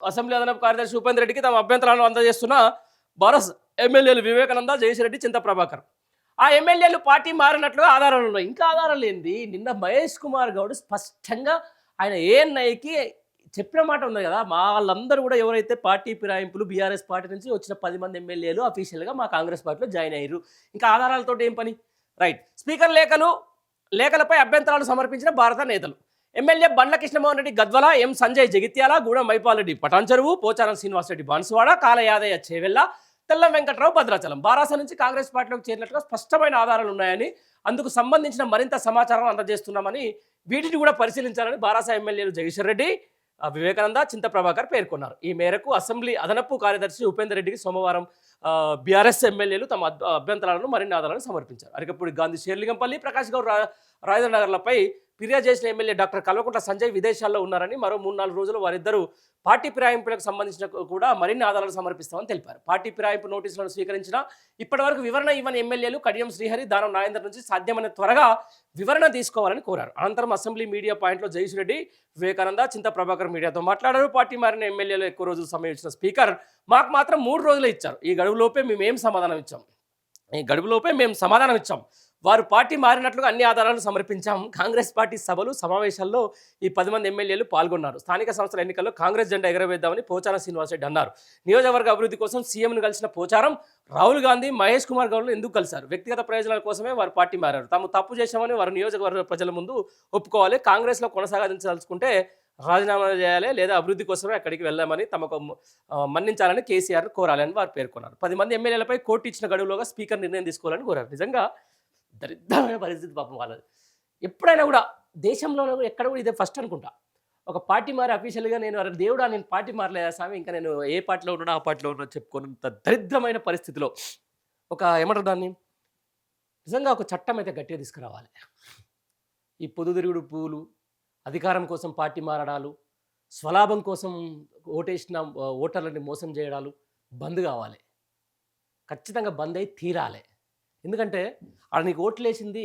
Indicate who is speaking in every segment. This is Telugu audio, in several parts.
Speaker 1: అసెంబ్లీ అదనపు కార్యదర్శి ఉపేంద్ర రెడ్డికి తమ అభ్యంతరాలను అందజేస్తున్న భారత్ ఎమ్మెల్యేలు వివేకానంద జయశ్రెడ్డి చింత ప్రభాకర్. ఆ ఎమ్మెల్యేలు పార్టీ మారినట్లుగా ఆధారాలు ఉన్నాయి. ఇంకా ఆధారాలు ఏంది? నిన్న మహేష్ కుమార్ గౌడ్ స్పష్టంగా ఆయన ఏఎన్ఐకి చెప్పిన మాట ఉంది కదా. మా వాళ్ళందరూ కూడా ఎవరైతే పార్టీ ఫిరాయింపులు బీఆర్ఎస్ పార్టీ నుంచి వచ్చిన పది మంది ఎమ్మెల్యేలు అఫీషియల్గా మా కాంగ్రెస్ పార్టీలో జాయిన్ అయ్యారు. ఇంకా ఆధారాలతో ఏం పని? రైట్. స్పీకర్ లేఖలు లేఖలపై అభ్యంతరాలు సమర్పించిన భారత నేతలు. MLA Bandla Krishnamohan Reddy Gadwal M Sanjay Jagtial Gudem Mahipal Reddy Patancheru Pocharam Srinivasa Reddy Banswada Kale Yadaiah Chevella Chevella Tellam Venkatrao Bhadrachalam. బారాస నుంచి కాంగ్రెస్ పార్టీలోకి చేరినట్లుగా స్పష్టమైన ఆధారాలు ఉన్నాయని అందుకు సంబంధించిన మరింత సమాచారం అందజేస్తున్నామని వీటిని కూడా పరిశీలించాలని బారాస ఎమ్మెల్యేలు జగేశ్వర్ రెడ్డి వివేకానంద చింత ప్రభాకర్ పేర్కొన్నారు. ఈ మేరకు అసెంబ్లీ అదనపు కార్యదర్శి ఉపేందర్ రెడ్డికి సోమవారం బీఆర్ఎస్ ఎమ్మెల్యేలు తమ అభ్యంతరాలను మరిన్ని ఆధారాలను సమర్పించారు. అరికపూడి గాంధీ షేర్లింగంపల్లి ప్రకాష్ గౌడ్ రా రాజేంద్ర నగర్లపై ఫిర్యాదు చేసిన ఎమ్మెల్యే డాక్టర్ కల్వకుంట్ల సంజయ్ విదేశాల్లో ఉన్నారని మరో మూడు నాలుగు రోజులు వారిద్దరూ పార్టీ ఫిరాయింపులకు సంబంధించిన కూడా మరిన్ని ఆధారాలు సమర్పిస్తామని తెలిపారు. పార్టీ ఫిరాయింపు నోటీసులను స్వీకరించిన ఇప్పటివరకు వివరణ ఇవ్వని ఎమ్మెల్యేలు కడియం శ్రీహరి దానం నాగేందర్ నుంచి సాధ్యమైన త్వరగా వివరణ తీసుకోవాలని కోరారు. అనంతరం అసెంబ్లీ మీడియా పాయింట్లో జయసురెడ్డి వివేకానంద చింత ప్రభాకర్ మీడియాతో మాట్లాడారు. పార్టీ మారిన ఎమ్మెల్యేలు ఎక్కువ రోజులు సమయం ఇచ్చిన స్పీకర్ మాకు మాత్రం మూడు రోజులు ఇచ్చారు. ఈ గడువులోపే మేము ఏం సమాధానం ఇచ్చాం? ఈ గడువులోపే మేము సమాధానం ఇచ్చాం. వారు పార్టీ మారినట్లుగా అన్ని ఆధారాలను సమర్పించాం. కాంగ్రెస్ పార్టీ సభలు సమావేశాల్లో ఈ పది మంది ఎమ్మెల్యేలు పాల్గొన్నారు. స్థానిక సంస్థల ఎన్నికల్లో కాంగ్రెస్ జెండా ఎగరవేద్దామని పోచారం శ్రీనివాసరెడ్డి అన్నారు. నియోజకవర్గ అభివృద్ధి కోసం సీఎంను కలిసిన పోచారం రాహుల్ గాంధీ మహేష్ కుమార్ గౌడ్లు ఎందుకు కలిశారు? వ్యక్తిగత ప్రయోజనాల కోసమే వారు పార్టీ మారారు. తాము తప్పు చేశామని వారు నియోజకవర్గ ప్రజల ముందు ఒప్పుకోవాలి. కాంగ్రెస్లో కొనసాగించదలుచుకుంటే రాజీనామా చేయాలి లేదా అభివృద్ధి కోసమే అక్కడికి వెళ్ళామని తమకు మన్నించాలని కేసీఆర్ కోరాలని వారు పేర్కొన్నారు. పది మంది ఎమ్మెల్యేలపై కోర్టు ఇచ్చిన గడువులోగా స్పీకర్ నిర్ణయం తీసుకోవాలని కోరారు. నిజంగా దరిద్రమైన పరిస్థితి పాపం వాళ్ళది. ఎప్పుడైనా కూడా దేశంలోనే కూడా ఎక్కడ కూడా ఇదే ఫస్ట్ అనుకుంటా. ఒక పార్టీ మారి అఫీషియల్గా నేను అరే దేవుడా నేను పార్టీ మారలేదా స్వామి? ఇంకా నేను ఏ పార్టీలో ఉన్నాడో ఆ పార్టీలో ఉన్నా చెప్పుకున్నంత దరిద్రమైన పరిస్థితిలో ఒక ఏమంటారు దాన్ని? నిజంగా ఒక చట్టం అయితే గట్టిగా తీసుకురావాలి. ఈ పొదుదిరుగుడు పూలు అధికారం కోసం పార్టీ మారడాలు స్వలాభం కోసం ఓటేసిన ఓటర్లని మోసం చేయడాలు బంద్ కావాలి. ఖచ్చితంగా బంద్ అయి తీరాలి. ఎందుకంటే ఆడ నీకు ఓట్లు వేసింది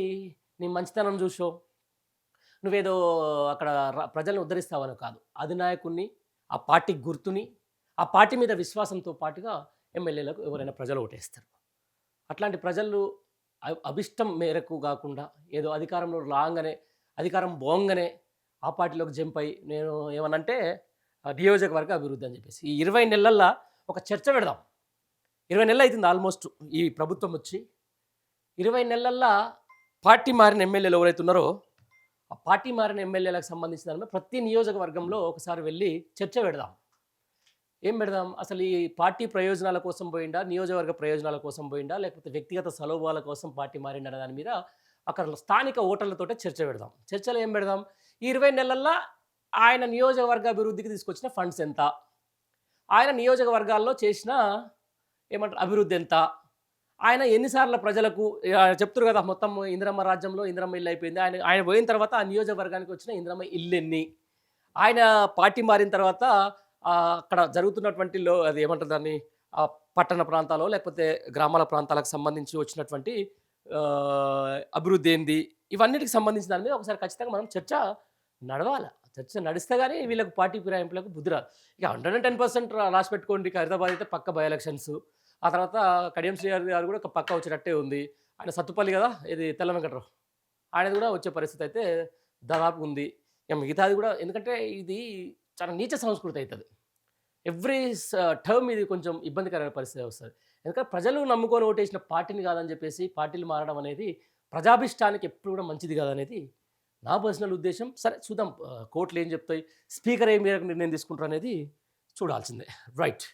Speaker 1: నీ మంచితనం చూసో నువ్వేదో అక్కడ ప్రజలను ఉద్ధరిస్తావని కాదు. అధినాయకుణ్ణి ఆ పార్టీ గుర్తుని ఆ పార్టీ మీద విశ్వాసంతో పాటుగా ఎమ్మెల్యేలకు ఎవరైనా ప్రజలు ఓటేస్తారు. అట్లాంటి ప్రజలు అభిష్టం మేరకు కాకుండా ఏదో అధికారంలో రాగానే అధికారం బోంగనే ఆ పార్టీలోకి జంప్ అయ్యి నేను ఏమనంటే నియోజకవర్గ అభివృద్ధి అని చెప్పేసి. ఈ ఇరవై నెలల్లో ఒక చర్చ పెడదాం. ఇరవై నెలలు అవుతుంది ఆల్మోస్ట్ ఈ ప్రభుత్వం వచ్చి. ఇరవై నెలల్లో పార్టీ మారిన ఎమ్మెల్యేలు ఎవరైతే ఉన్నారో ఆ పార్టీ మారిన ఎమ్మెల్యేలకు సంబంధించిన దాని ప్రతి నియోజకవర్గంలో ఒకసారి వెళ్ళి చర్చ పెడదాం. ఏం పెడదాం? అసలు ఈ పార్టీ ప్రయోజనాల కోసం పోయిండా? నియోజకవర్గ ప్రయోజనాల కోసం పోయిండా? లేకపోతే వ్యక్తిగత సలోభాల కోసం పార్టీ మారిండా దాని మీద అక్కడ స్థానిక ఓటర్లతో చర్చ పెడదాం. చర్చలో ఏం పెడదాం? ఈ ఇరవై నెలల్లో ఆయన నియోజకవర్గ అభివృద్ధికి తీసుకొచ్చిన ఫండ్స్ ఎంత? ఆయన నియోజకవర్గాల్లో చేసిన ఏమంటారు? అభివృద్ధి ఎంత? ఆయన ఎన్నిసార్లు ప్రజలకు చెప్తారు కదా మొత్తం ఇందిరమ్మ రాజ్యంలో ఇందిరమ్మ ఇల్లు అయిపోయింది. ఆయన ఆయన పోయిన తర్వాత ఆ నియోజకవర్గానికి వచ్చిన ఇందిరమ్మ ఇల్లు ఎన్ని? ఆయన పార్టీ మారిన తర్వాత అక్కడ జరుగుతున్నటువంటి లో అది ఏమంటారు దాన్ని? పట్టణ ప్రాంతాల్లో లేకపోతే గ్రామాల ప్రాంతాలకు సంబంధించి వచ్చినటువంటి అభివృద్ధి ఏంది? ఇవన్నిటికి సంబంధించిన దాని మీద ఒకసారి ఖచ్చితంగా మనం చర్చ నడవాలి. చర్చ నడిస్తే కానీ వీళ్ళకి పార్టీ ఫిరాయింపులకు బుద్ధి రాదు. ఇక హండ్రెడ్ అండ్ టెన్ పర్సెంట్ రాసి పెట్టుకోండి హైదరాబాద్ అయితే పక్క బై ఎలక్షన్స్ ఆ తర్వాత కడియం శ్రీహరి గారు కూడా ఒక పక్క వచ్చేటట్టే ఉంది. ఆయన సత్తుపల్లి కదా ఇది తెల్ల వెంకట్రావు. ఆయనది కూడా వచ్చే పరిస్థితి అయితే దాదాపు ఉంది. ఇక మిగతాది కూడా ఎందుకంటే ఇది చాలా నీచ సంస్కృతి అవుతుంది ఎవ్రీ టర్మ్ ఇది కొంచెం ఇబ్బందికరమైన పరిస్థితి వస్తుంది. ఎందుకంటే ప్రజలు నమ్ముకొని ఓటేసిన పార్టీని కాదని చెప్పేసి పార్టీలు మారడం అనేది ప్రజాభిష్టానికి ఎప్పుడు కూడా మంచిది కాదనేది నా పర్సనల్ ఉద్దేశం. సరే చూద్దాం. కోర్టులు ఏం చెప్తాయి? స్పీకర్ ఏ మేరకు నిర్ణయం తీసుకుంటారు అనేది చూడాల్సిందే. రైట్.